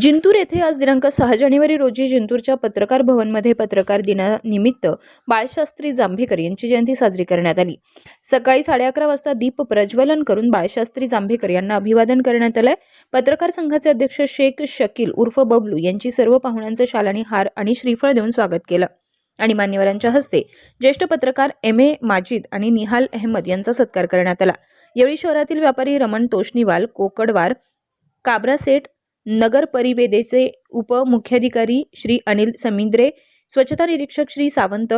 जिंतूर येथे आज दिनांक सहा जानेवारी रोजी जिंतूरच्या पत्रकार भवनमध्ये पत्रकार दिनानिमित्त बाळशास्त्री जांभेकर यांची जयंती साजरी करण्यात आली. सकाळी साडे अकरा वाजता दीप प्रज्वलन करून बाळशास्त्री जांभेकर यांना अभिवादन करण्यात आलंय. पत्रकार संघाचे अध्यक्ष शेख शकील उर्फ बबलू यांची सर्व पाहुण्यांचं शालानी हार आणि श्रीफळ देऊन स्वागत केलं. आणि मान्यवरांच्या हस्ते ज्येष्ठ पत्रकार एम ए माजिद आणि निहाल अहमद यांचा सत्कार करण्यात आला. यावेळी शहरातील व्यापारी रमण तोष्णीवाल कोकडवार काबरा सेठ नगर परिवेदेचे उपमुख्याधिकारी श्री अनिल समिंद्रे स्वच्छता निरीक्षक श्री सावंत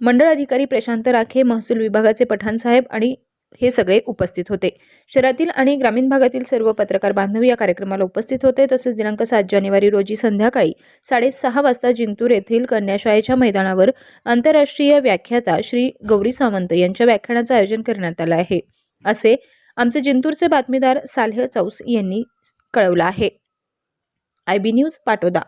मंडळ अधिकारी प्रशांत राखे महसूल विभागाचे पठाण साहेब आणि हे सगळे उपस्थित होते. शहरातील आणि ग्रामीण भागातील सर्व पत्रकार बांधव या कार्यक्रमाला उपस्थित होते. तसेच दिनांक सात जानेवारी रोजी संध्याकाळी साडेसहा वाजता जिंतूर येथील कन्याशाळेच्या मैदानावर आंतरराष्ट्रीय व्याख्याता श्री गौरी सावंत यांच्या व्याख्यानाचं आयोजन करण्यात आलं आहे. असे आमचे जिंतूरचे बातमीदार साल्ह चौस यांनी कळवलं आहे. I B news Patoda.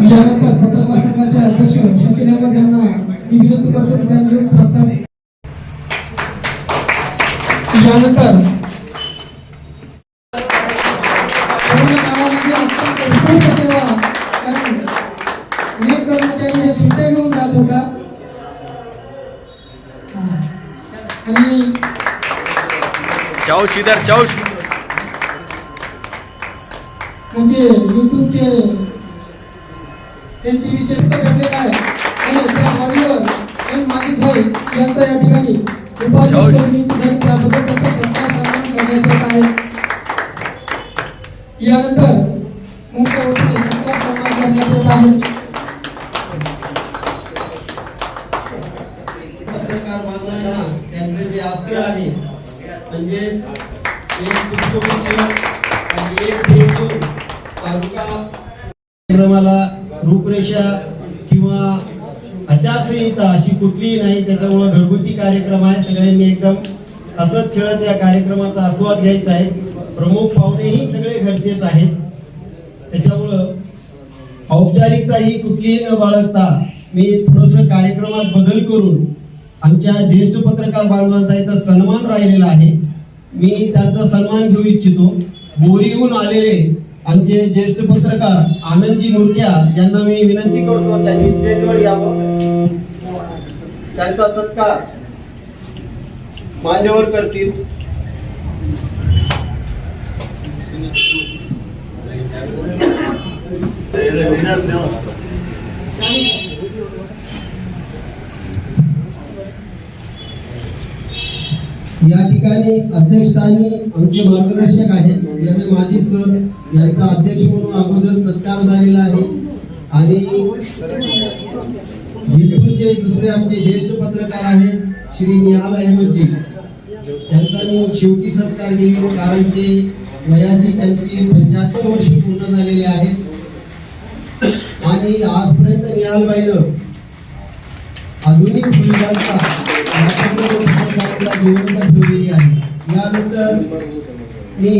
यानंतर पत्रकार संघाचे अध्यक्ष शकील अहमद यांना विनंती करतो की त्यांनी प्रस्ताव यानंतर अत्यंत उत्कृष्ट सेवा आणि चौश इधर चौश. म्हणजे युट्यूबचे एन टी व्हीचे भेटलेला आहे आणि त्या माडीवर एम माजिद भाई यांचा या ठिकाणी उपाध्यक्ष त्याबद्दल त्यांचा सत्कार सन्मान करण्यात येत आहे. यानंतर मुख्य वक्ते सत्कार सन्मान करण्यात येत आहे. पत्रकार बांधवांना त्यांचे जे अस्त्र आहे म्हणजे कार्यक्रमाला रूपरेषा किंवा आचारसंहिता अशी कुठलीही नाही त्याच्यामुळं घरगुती कार्यक्रम आहे सगळ्यांनी एकदम असंच खेळत या कार्यक्रमाचा आस्वाद घ्यायचा आहे. प्रमुख पाहुणेही सगळे घरचेच आहेत. त्याच्यामुळं औपचारिकता ही कुठलीही न बाळगता मी थोडस कार्यक्रमात बदल करून आमच्या ज्येष्ठ पत्रकार बांधवांचा इथं सन्मान राहिलेला आहे. मी त्यांचा सन्मान घेऊ इच्छितो. बोरीहून आलेले आमचे ज्येष्ठ पत्रकार आनंदजी मुरक्या यांना मी विनंती करतो त्यांनी स्टेजवर यावं. त्यांचा सत्कार मान्यवर करतील. या ठिकाणी अध्यक्षस्थानी आमचे मार्गदर्शक आहेत. एम ए माजी सर यांचा अध्यक्ष म्हणून अगोदर सत्कार झालेला आहे. आणि जिंतूरचे दुसरे आमचे ज्येष्ठ पत्रकार आहेत श्री निहाल अहमदजी त्यांचा मी शेवटी सत्कार घेईन कारण ते वयाची त्यांची पंच्याहत्तर वर्ष पूर्ण झालेले आहेत. आणि आजपर्यंत निहालबाईनं आधुनिक सुविधांचा पत्रकारिता जिवंत ठेवलेली आहे. यानंतर मी